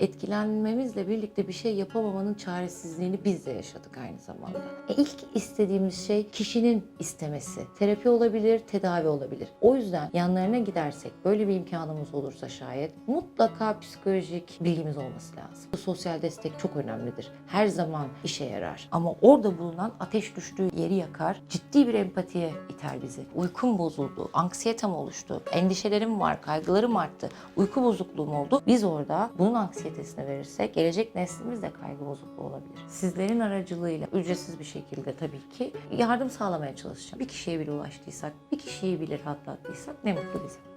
etkilenmemizle birlikte bir şey yapamamanın çaresizliğini biz de yaşadık aynı zamanda. E ilk istediğimiz şey kişinin istemesi. Terapi olabilir, tedavi olabilir. O yüzden yanlarına gidersek, böyle bir imkanımız olursa şayet mutlaka psikolojik bilgimiz olması lazım. Sosyal destek çok önemlidir. Her zaman işe yarar. Ama orada bulunan ateş düştüğü yeri yakar. Ciddi bir empatiye iter bizi. Uykum bozuldu, anksiyetem oluştu, endişelerim var, kaygılarım arttı, uyku bozukluğum oldu. Biz orada bunun anksiyetesine verirsek gelecek neslimiz de kaygı bozukluğu olabilir. Sizlerin aracılığıyla ücretsiz bir şekilde tabii ki yardım sağlamaya çalışacağım. Bir kişiye bile ulaştıysak, bir kişiyi bile rahatlattıysak ne mutlu bize.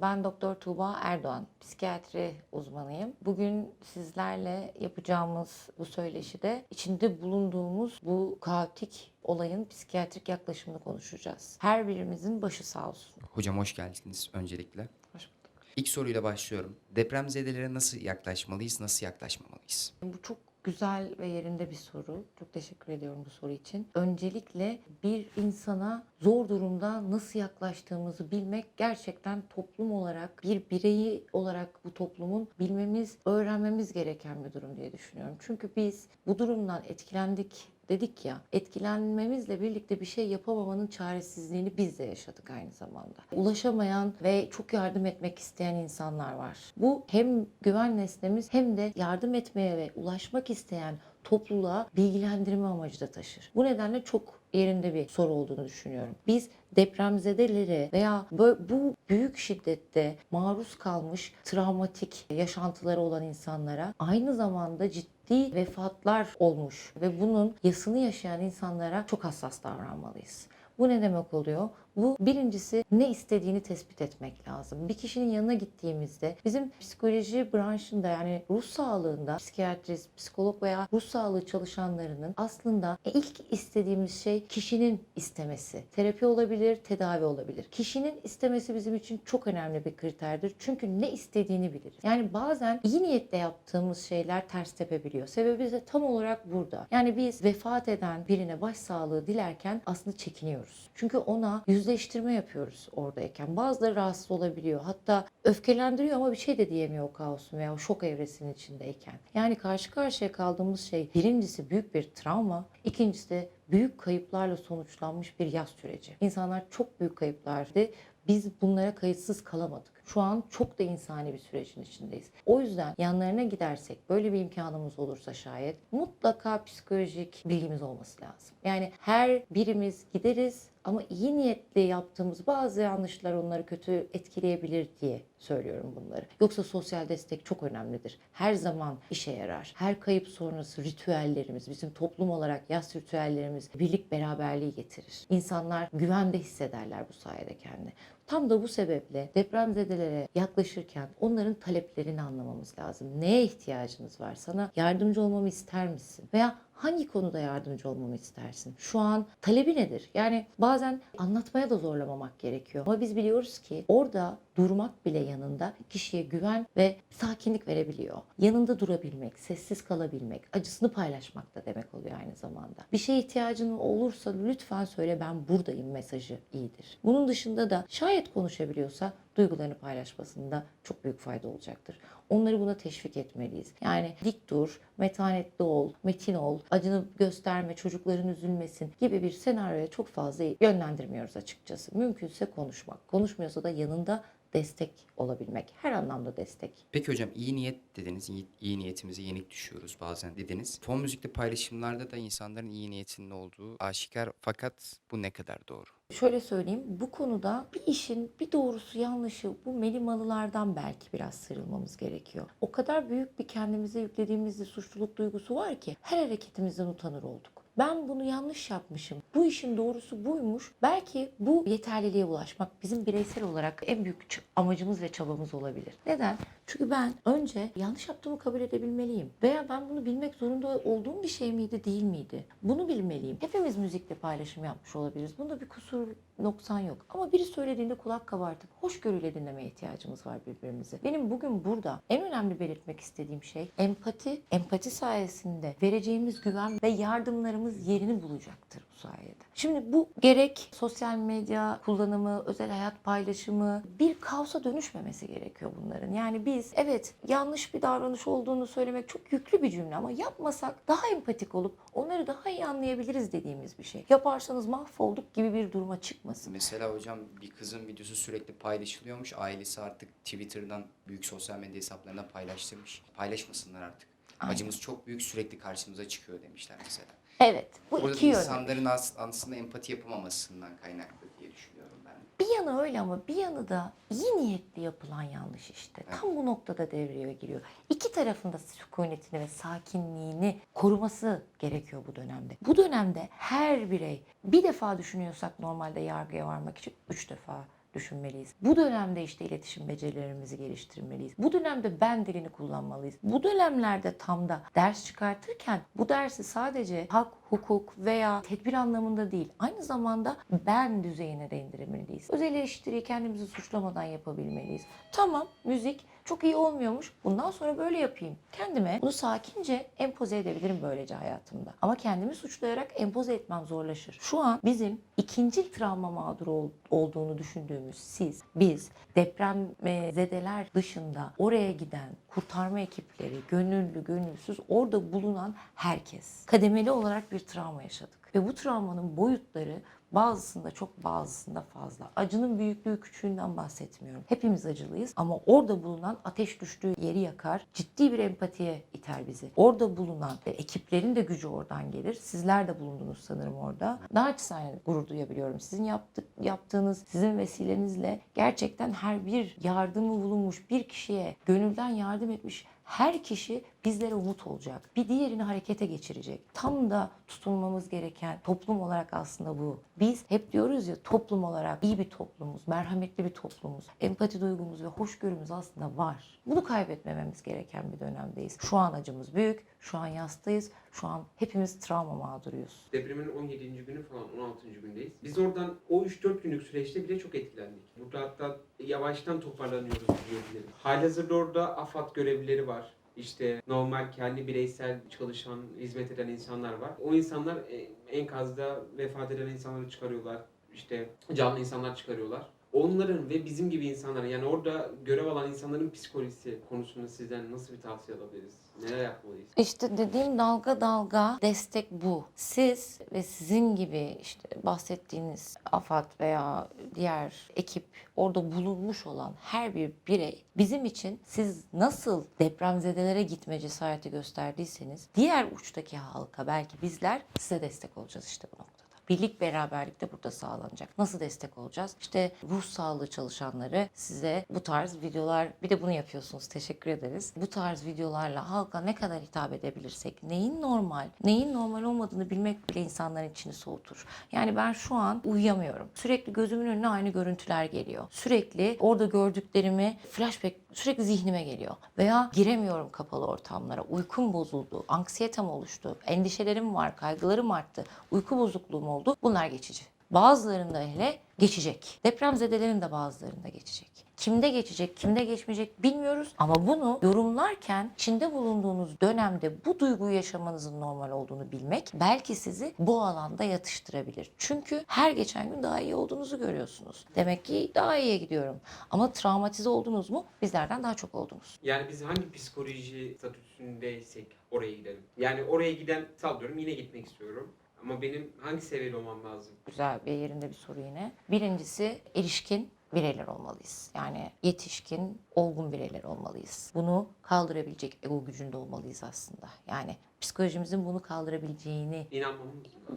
Ben Doktor Tuğba Erdoğan, psikiyatri uzmanıyım. Bugün sizlerle yapacağımız bu söyleşide içinde bulunduğumuz bu kaotik olayın psikiyatrik yaklaşımını konuşacağız. Her birimizin başı sağ olsun. Hocam hoş geldiniz öncelikle. Hoş bulduk. İlk soruyla başlıyorum. Depremzedelere nasıl yaklaşmalıyız, nasıl yaklaşmamalıyız? Bu çok güzel ve yerinde bir soru. Çok teşekkür ediyorum bu soru için. Öncelikle bir insana zor durumda nasıl yaklaştığımızı bilmek gerçekten toplum olarak bir bireyi olarak bu toplumun bilmemiz, öğrenmemiz gereken bir durum diye düşünüyorum. Çünkü biz bu durumdan etkilendik dedik ya etkilenmemizle birlikte bir şey yapamamanın çaresizliğini biz de yaşadık aynı zamanda. Ulaşamayan ve çok yardım etmek isteyen insanlar var. Bu hem güven nesnemiz hem de yardım etmeye ve ulaşmak isteyen topluluğa bilgilendirme amacı da taşır. Bu nedenle çok yerinde bir soru olduğunu düşünüyorum. Biz depremzedelere veya bu büyük şiddette maruz kalmış travmatik yaşantıları olan insanlara aynı zamanda ciddi vefatlar olmuş ve bunun yasını yaşayan insanlara çok hassas davranmalıyız. Bu ne demek oluyor? Bu birincisi ne istediğini tespit etmek lazım. Bir kişinin yanına gittiğimizde bizim psikoloji branşında yani ruh sağlığında psikiyatrist, psikolog veya ruh sağlığı çalışanlarının aslında ilk istediğimiz şey kişinin istemesi. Terapi olabilir, tedavi olabilir. Kişinin istemesi bizim için çok önemli bir kriterdir. Çünkü ne istediğini biliriz. Yani bazen iyi niyetle yaptığımız şeyler ters tepebiliyor. Sebebi de tam olarak burada. Yani biz vefat eden birine başsağlığı dilerken aslında çekiniyoruz. Çünkü ona yüzleştirme yapıyoruz oradayken. Bazıları rahatsız olabiliyor. Hatta öfkelendiriyor ama bir şey de diyemiyor o kaosun veya o şok evresinin içindeyken. Yani karşı karşıya kaldığımız şey birincisi büyük bir travma, ikincisi de büyük kayıplarla sonuçlanmış bir yaz süreci. İnsanlar çok büyük kayıplar verdi. Biz bunlara kayıtsız kalamadık. Şu an çok da insani bir sürecin içindeyiz. O yüzden yanlarına gidersek, böyle bir imkanımız olursa şayet mutlaka psikolojik bilgimiz olması lazım. Yani her birimiz gideriz ama iyi niyetle yaptığımız bazı yanlışlar onları kötü etkileyebilir diye söylüyorum bunları. Yoksa sosyal destek çok önemlidir. Her zaman işe yarar. Her kayıp sonrası ritüellerimiz, bizim toplum olarak yaz ritüellerimiz birlik beraberliği getirir. İnsanlar güvende hissederler bu sayede kendini. Tam da bu sebeple depremzedelere yaklaşırken onların taleplerini anlamamız lazım. Neye ihtiyacınız var? Sana yardımcı olmamı ister misin? Veya hangi konuda yardımcı olmamı istersin? Şu an talebi nedir? Yani bazen anlatmaya da zorlamamak gerekiyor. Ama biz biliyoruz ki orada durmak bile yanında kişiye güven ve sakinlik verebiliyor. Yanında durabilmek, sessiz kalabilmek, acısını paylaşmak da demek oluyor aynı zamanda. Bir şeye ihtiyacın olursa lütfen söyle ben buradayım mesajı iyidir. Bunun dışında da şayet konuşabiliyorsa duygularını paylaşmasında çok büyük fayda olacaktır. Onları buna teşvik etmeliyiz. Yani dik dur, metanetli ol, metin ol, acını gösterme, çocukların üzülmesin gibi bir senaryoya çok fazla yönlendirmiyoruz açıkçası. Mümkünse konuşmak. Konuşmuyorsa da yanında destek olabilmek. Her anlamda destek. Peki hocam iyi niyet dediniz. İyi, iyi niyetimize yenik düşüyoruz bazen dediniz. Fon müzikte paylaşımlarda da insanların iyi niyetinin olduğu aşikar fakat bu ne kadar doğru? Şöyle söyleyeyim, bu konuda bir işin bir doğrusu yanlışı bu melimalılardan belki biraz sıyrılmamız gerekiyor. O kadar büyük bir kendimize yüklediğimiz bir suçluluk duygusu var ki her hareketimizden utanır olduk. Ben bunu yanlış yapmışım. Bu işin doğrusu buymuş. Belki bu yeterliliğe ulaşmak bizim bireysel olarak en büyük amacımız ve çabamız olabilir. Neden? Çünkü ben önce yanlış yaptığımı kabul edebilmeliyim. Veya ben bunu bilmek zorunda olduğum bir şey miydi, değil miydi? Bunu bilmeliyim. Hepimiz müzikle paylaşım yapmış olabiliriz. Bunda bir kusur, noksan yok. Ama biri söylediğinde kulak kabartıp hoşgörüyle dinlemeye ihtiyacımız var birbirimizi. Benim bugün burada en önemli belirtmek istediğim şey empati. Empati sayesinde vereceğimiz güven ve yardımlarımız yerini bulacaktır bu sayede. Şimdi bu gerek sosyal medya kullanımı, özel hayat paylaşımı bir kaosa dönüşmemesi gerekiyor bunların. Yani biz evet yanlış bir davranış olduğunu söylemek çok yüklü bir cümle ama yapmasak daha empatik olup onları daha iyi anlayabiliriz dediğimiz bir şey. Yaparsanız mahvolduk gibi bir duruma çıkmasın. Mesela hocam bir kızın videosu sürekli paylaşılıyormuş. Ailesi artık Twitter'dan büyük sosyal medya hesaplarına paylaştırmış. Paylaşmasınlar artık. Aynen. Acımız çok büyük sürekli karşımıza çıkıyor demişler mesela. Evet bu Burada iki yönlü. insanların as- aslında empati yapamamasından kaynaklı diye düşünüyorum ben. Bir yanı öyle ama bir yanı da iyi niyetli yapılan yanlış işte. Tam bu noktada devreye giriyor. İki tarafın da sükunetini ve sakinliğini koruması gerekiyor bu dönemde. Bu dönemde her birey bir defa düşünüyorsak normalde yargıya varmak için üç defa düşünmeliyiz. Bu dönemde işte iletişim becerilerimizi geliştirmeliyiz. Bu dönemde ben dilini kullanmalıyız. Bu dönemlerde tam da ders çıkartırken bu dersi sadece hak, hukuk veya tedbir anlamında değil, aynı zamanda ben düzeyine de indirmeliyiz. Özel eleştiriyi kendimizi suçlamadan yapabilmeliyiz. Tamam, müzik çok iyi olmuyormuş. Bundan sonra böyle yapayım. Kendime bunu sakince empoze edebilirim böylece hayatımda. Ama kendimi suçlayarak empoze etmem zorlaşır. Şu an bizim ikinci travma mağduru ol- olduğunu düşündüğümüz siz, biz deprem zedeler dışında oraya giden kurtarma ekipleri, gönüllü, gönülsüz orada bulunan herkes kademeli olarak bir travma yaşadık. Ve bu travmanın boyutları Bazısında çok bazısında fazla. Acının büyüklüğü küçüğünden bahsetmiyorum. Hepimiz acılıyız ama orada bulunan ateş düştüğü yeri yakar. Ciddi bir empatiye iter bizi. Orada bulunan ve ekiplerin de gücü oradan gelir. Sizler de bulundunuz sanırım orada. Naçizane gurur duyabiliyorum. Sizin yaptık, yaptığınız, sizin vesilenizle gerçekten her bir yardımı bulunmuş bir kişiye gönülden yardım etmiş her kişi bizlere umut olacak. Bir diğerini harekete geçirecek. Tam da tutulmamız gereken toplum olarak aslında bu. Biz hep diyoruz ya toplum olarak iyi bir toplumuz, merhametli bir toplumuz. Empati duygumuz ve hoşgörümüz aslında var. Bunu kaybetmememiz gereken bir dönemdeyiz. Şu an acımız büyük, şu an yastayız, şu an hepimiz travma mağduruyuz. Depremin 17. günü falan 16. gündeyiz. Biz oradan o 3-4 günlük süreçte bile çok etkilendik. Burada hatta yavaştan toparlanıyoruz diyebilirim. Halihazırda orada AFAD görevlileri var. İşte normal kendi bireysel çalışan, hizmet eden insanlar var. O insanlar e, enkazda vefat eden insanları çıkarıyorlar. İşte canlı insanlar çıkarıyorlar. Onların ve bizim gibi insanların yani orada görev alan insanların psikolojisi konusunda sizden nasıl bir tavsiye alabiliriz? Neler yapmalıyız? İşte dediğim dalga dalga destek bu. Siz ve sizin gibi işte bahsettiğiniz AFAD veya diğer ekip orada bulunmuş olan her bir birey bizim için siz nasıl depremzedelere gitme cesareti gösterdiyseniz diğer uçtaki halka belki bizler size destek olacağız işte bu noktada. Birlik beraberlik de burada sağlanacak. Nasıl destek olacağız? İşte ruh sağlığı çalışanları size bu tarz videolar bir de bunu yapıyorsunuz. Teşekkür ederiz. Bu tarz videolarla halka ne kadar hitap edebilirsek neyin normal, neyin normal olmadığını bilmek bile insanların içini soğutur. Yani ben şu an uyuyamıyorum. Sürekli gözümün önüne aynı görüntüler geliyor. Sürekli orada gördüklerimi flashback sürekli zihnime geliyor. Veya giremiyorum kapalı ortamlara. Uykum bozuldu, anksiyetem oluştu, endişelerim var, kaygılarım arttı, uyku bozukluğum oldu. Bunlar geçici. Bazılarında hele geçecek. Depremzedelerin de bazılarında geçecek. Kimde geçecek, kimde geçmeyecek bilmiyoruz. Ama bunu yorumlarken içinde bulunduğunuz dönemde bu duyguyu yaşamanızın normal olduğunu bilmek belki sizi bu alanda yatıştırabilir. Çünkü her geçen gün daha iyi olduğunuzu görüyorsunuz. Demek ki daha iyiye gidiyorum. Ama travmatize oldunuz mu? Bizlerden daha çok oldunuz. Yani biz hangi psikoloji statüsündeysek oraya gidelim. Yani oraya giden sallıyorum yine gitmek istiyorum. Ama benim hangi seviyede olmam lazım? Güzel bir yerinde bir soru yine. Birincisi erişkin bireyler olmalıyız. Yani yetişkin, olgun bireyler olmalıyız. Bunu kaldırabilecek ego gücünde olmalıyız aslında. Yani psikolojimizin bunu kaldırabileceğini İnanmamız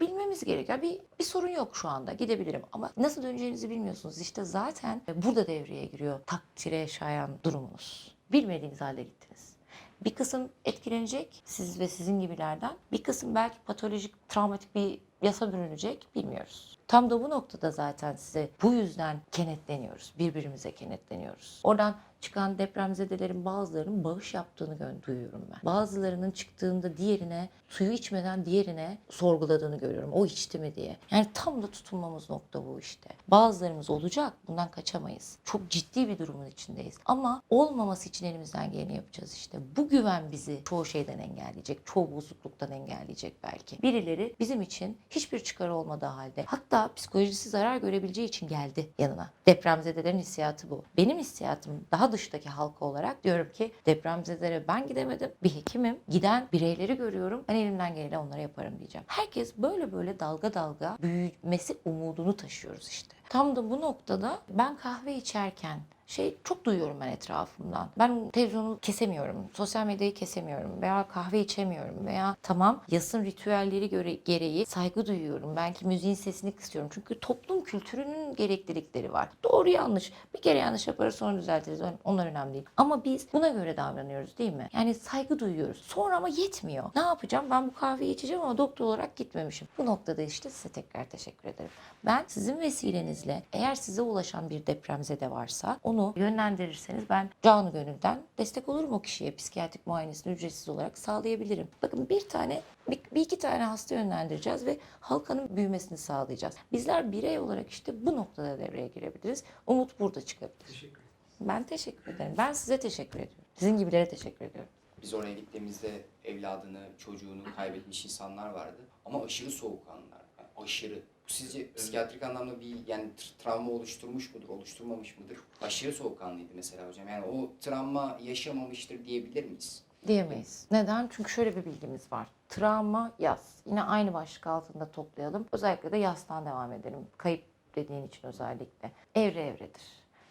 bilmemiz gerekiyor. Bir, bir sorun yok şu anda. Gidebilirim ama nasıl döneceğinizi bilmiyorsunuz. İşte zaten burada devreye giriyor takdire şayan durumunuz. Bilmediğiniz halde gittiniz. Bir kısım etkilenecek siz ve sizin gibilerden. Bir kısım belki patolojik, travmatik bir yasa bürünecek bilmiyoruz. Tam da bu noktada zaten size bu yüzden kenetleniyoruz. Birbirimize kenetleniyoruz. Oradan çıkan depremzedelerin bazılarının bağış yaptığını duyuyorum ben. Bazılarının çıktığında diğerine suyu içmeden diğerine sorguladığını görüyorum. O içti mi diye. Yani tam da tutunmamız nokta bu işte. Bazılarımız olacak. Bundan kaçamayız. Çok ciddi bir durumun içindeyiz. Ama olmaması için elimizden geleni yapacağız işte. Bu güven bizi çoğu şeyden engelleyecek. Çoğu bozukluktan engelleyecek belki. Birileri bizim için hiçbir çıkarı olmadığı halde hatta psikolojisi zarar görebileceği için geldi yanına. Depremzedelerin hissiyatı bu. Benim hissiyatım daha dıştaki halka olarak diyorum ki depremzedelere ben gidemedim. Bir hekimim. Giden bireyleri görüyorum. Ben elimden geleni onlara yaparım diyeceğim. Herkes böyle böyle dalga dalga büyümesi umudunu taşıyoruz işte. Tam da bu noktada ben kahve içerken şey çok duyuyorum ben etrafımdan. Ben televizyonu kesemiyorum, sosyal medyayı kesemiyorum veya kahve içemiyorum veya tamam yasın ritüelleri göre, gereği saygı duyuyorum. Belki müziğin sesini kısıyorum. Çünkü toplum kültürünün gereklilikleri var. Doğru yanlış. Bir kere yanlış yaparız sonra düzeltiriz. Onlar önemli değil. Ama biz buna göre davranıyoruz değil mi? Yani saygı duyuyoruz. Sonra ama yetmiyor. Ne yapacağım? Ben bu kahveyi içeceğim ama doktor olarak gitmemişim. Bu noktada işte size tekrar teşekkür ederim. Ben sizin vesilenizle eğer size ulaşan bir depremzede varsa onu yönlendirirseniz ben canı gönülden destek olurum o kişiye. Psikiyatrik muayenesini ücretsiz olarak sağlayabilirim. Bakın bir tane bir, bir iki tane hasta yönlendireceğiz ve halkanın büyümesini sağlayacağız. Bizler birey olarak işte bu noktada devreye girebiliriz. Umut burada çıkabilir. Teşekkür ederim. Ben teşekkür ederim. Ben size teşekkür ediyorum. Sizin gibilere teşekkür ediyorum. Biz oraya gittiğimizde evladını, çocuğunu kaybetmiş insanlar vardı. Ama aşırı soğukkanlılar. Yani aşırı. Bu sizce psikiyatrik anlamda bir yani tr- travma oluşturmuş mudur, oluşturmamış mıdır? Aşırı soğukkanlıydı mesela hocam. Yani o travma yaşamamıştır diyebilir miyiz? Diyemeyiz. Neden? Çünkü şöyle bir bilgimiz var. Travma, yas. Yine aynı başlık altında toplayalım. Özellikle de yastan devam edelim. Kayıp dediğin için özellikle. Evre evredir.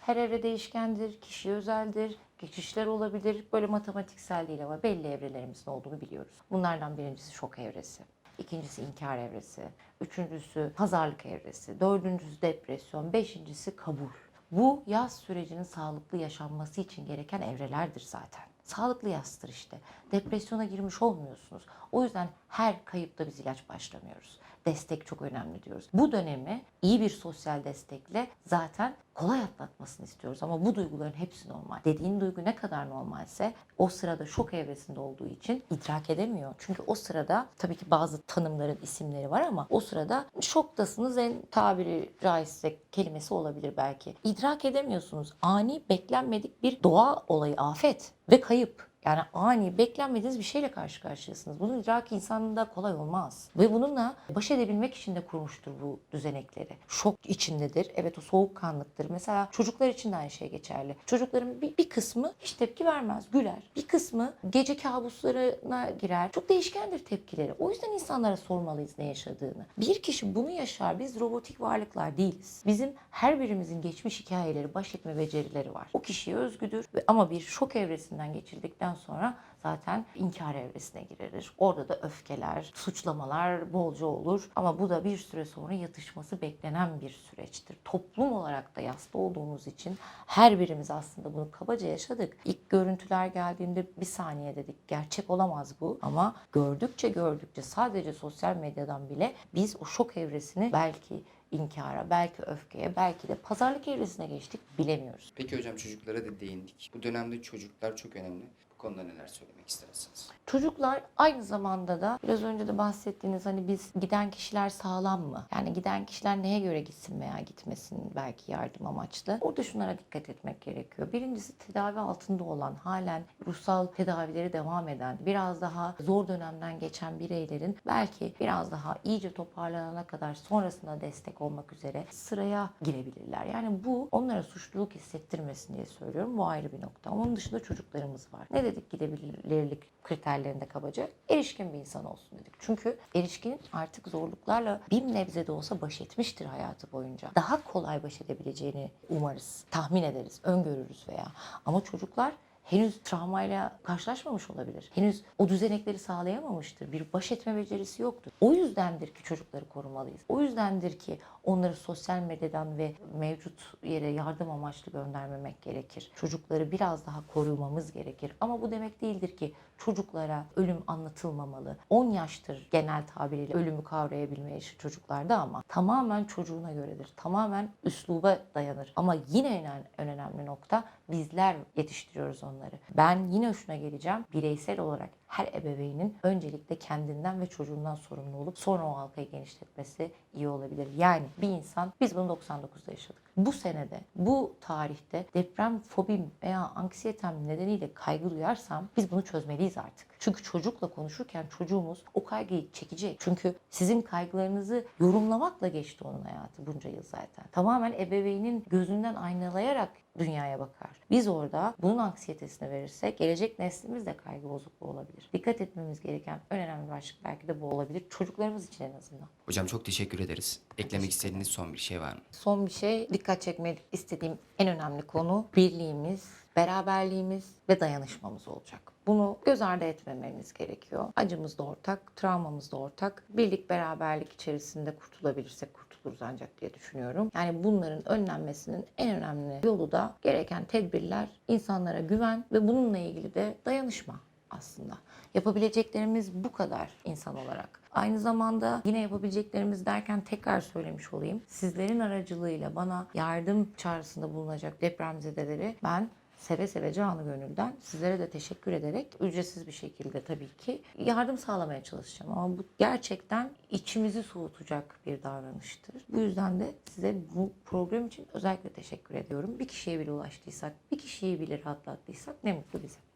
Her evre değişkendir, kişi özeldir, geçişler olabilir. Böyle matematiksel değil ama belli evrelerimizin olduğunu biliyoruz. Bunlardan birincisi şok evresi. İkincisi inkar evresi. Üçüncüsü pazarlık evresi. Dördüncüsü depresyon. Beşincisi kabul. Bu yaz sürecinin sağlıklı yaşanması için gereken evrelerdir zaten. Sağlıklı yastır işte. Depresyona girmiş olmuyorsunuz. O yüzden her kayıpta biz ilaç başlamıyoruz. Destek çok önemli diyoruz. Bu dönemi iyi bir sosyal destekle zaten kolay atlatmasını istiyoruz. Ama bu duyguların hepsi normal. Dediğin duygu ne kadar normalse o sırada şok evresinde olduğu için idrak edemiyor. Çünkü o sırada tabii ki bazı tanımların isimleri var ama o sırada şoktasınız en tabiri caizse kelimesi olabilir belki. İdrak edemiyorsunuz. Ani beklenmedik bir doğa olayı, afet ve kayıp. Yani ani beklenmediğiniz bir şeyle karşı karşıyasınız. Bunun idraki insanında kolay olmaz. Ve bununla baş edebilmek için de kurmuştur bu düzenekleri. Şok içindedir. Evet o soğukkanlıktır. Mesela çocuklar için de aynı şey geçerli. Çocukların bir, bir kısmı hiç tepki vermez, güler. Bir kısmı gece kabuslarına girer. Çok değişkendir tepkileri. O yüzden insanlara sormalıyız ne yaşadığını. Bir kişi bunu yaşar. Biz robotik varlıklar değiliz. Bizim her birimizin geçmiş hikayeleri, baş etme becerileri var. O kişiye özgüdür. Ama bir şok evresinden geçirdikten sonra zaten inkar evresine girilir. Orada da öfkeler, suçlamalar bolca olur. Ama bu da bir süre sonra yatışması beklenen bir süreçtir. Toplum olarak da yasta olduğumuz için her birimiz aslında bunu kabaca yaşadık. İlk görüntüler geldiğinde bir saniye dedik gerçek olamaz bu. Ama gördükçe gördükçe sadece sosyal medyadan bile biz o şok evresini belki inkara, belki öfkeye, belki de pazarlık evresine geçtik bilemiyoruz. Peki hocam çocuklara da değindik. Bu dönemde çocuklar çok önemli. Bu konuda neler söylemek istersiniz? Çocuklar aynı zamanda da biraz önce de bahsettiğiniz hani biz giden kişiler sağlam mı? Yani giden kişiler neye göre gitsin veya gitmesin belki yardım amaçlı. Orada şunlara dikkat etmek gerekiyor. Birincisi tedavi altında olan, halen ruhsal tedavileri devam eden, biraz daha zor dönemden geçen bireylerin belki biraz daha iyice toparlanana kadar sonrasında destek olmak üzere sıraya girebilirler. Yani bu onlara suçluluk hissettirmesin diye söylüyorum. Bu ayrı bir nokta. Onun dışında çocuklarımız var. Ne dedik gidebilirlik kriterlerinde kabaca? Erişkin bir insan olsun dedik. Çünkü erişkin artık zorluklarla bir nebze de olsa baş etmiştir hayatı boyunca. Daha kolay baş edebileceğini umarız, tahmin ederiz, öngörürüz veya. Ama çocuklar henüz travmayla karşılaşmamış olabilir. Henüz o düzenekleri sağlayamamıştır. Bir baş etme becerisi yoktur. O yüzdendir ki çocukları korumalıyız. O yüzdendir ki onları sosyal medyadan ve mevcut yere yardım amaçlı göndermemek gerekir. Çocukları biraz daha korumamız gerekir. Ama bu demek değildir ki çocuklara ölüm anlatılmamalı. 10 yaştır genel tabiriyle ölümü kavrayabilme yaşı çocuklarda ama tamamen çocuğuna göredir. Tamamen üsluba dayanır. Ama yine en, önemli nokta bizler yetiştiriyoruz onları. Ben yine şuna geleceğim. Bireysel olarak her ebeveynin öncelikle kendinden ve çocuğundan sorumlu olup sonra o halkayı genişletmesi iyi olabilir. Yani bir insan biz bunu 99'da yaşadık. Bu senede, bu tarihte deprem fobim veya anksiyetem nedeniyle kaygı duyarsam biz bunu çözmeliyiz artık. Çünkü çocukla konuşurken çocuğumuz o kaygıyı çekecek. Çünkü sizin kaygılarınızı yorumlamakla geçti onun hayatı bunca yıl zaten. Tamamen ebeveynin gözünden aynalayarak dünyaya bakar. Biz orada bunun anksiyetesini verirsek gelecek neslimiz de kaygı bozukluğu olabilir. Dikkat etmemiz gereken en önemli başlık belki de bu olabilir. Çocuklarımız için en azından. Hocam çok teşekkür ederiz. Eklemek istediğiniz son bir şey var mı? Son bir şey dikkat çekmek istediğim en önemli konu birliğimiz, beraberliğimiz ve dayanışmamız olacak. Bunu göz ardı etmememiz gerekiyor. Acımız da ortak, travmamız da ortak. Birlik beraberlik içerisinde kurtulabilirsek ancak diye düşünüyorum. Yani bunların önlenmesinin en önemli yolu da gereken tedbirler, insanlara güven ve bununla ilgili de dayanışma aslında. Yapabileceklerimiz bu kadar insan olarak. Aynı zamanda yine yapabileceklerimiz derken tekrar söylemiş olayım. Sizlerin aracılığıyla bana yardım çağrısında bulunacak depremzedeleri ben seve seve canı gönülden sizlere de teşekkür ederek ücretsiz bir şekilde tabii ki yardım sağlamaya çalışacağım. Ama bu gerçekten içimizi soğutacak bir davranıştır. Bu yüzden de size bu program için özellikle teşekkür ediyorum. Bir kişiye bile ulaştıysak, bir kişiyi bile rahatlattıysak ne mutlu bize.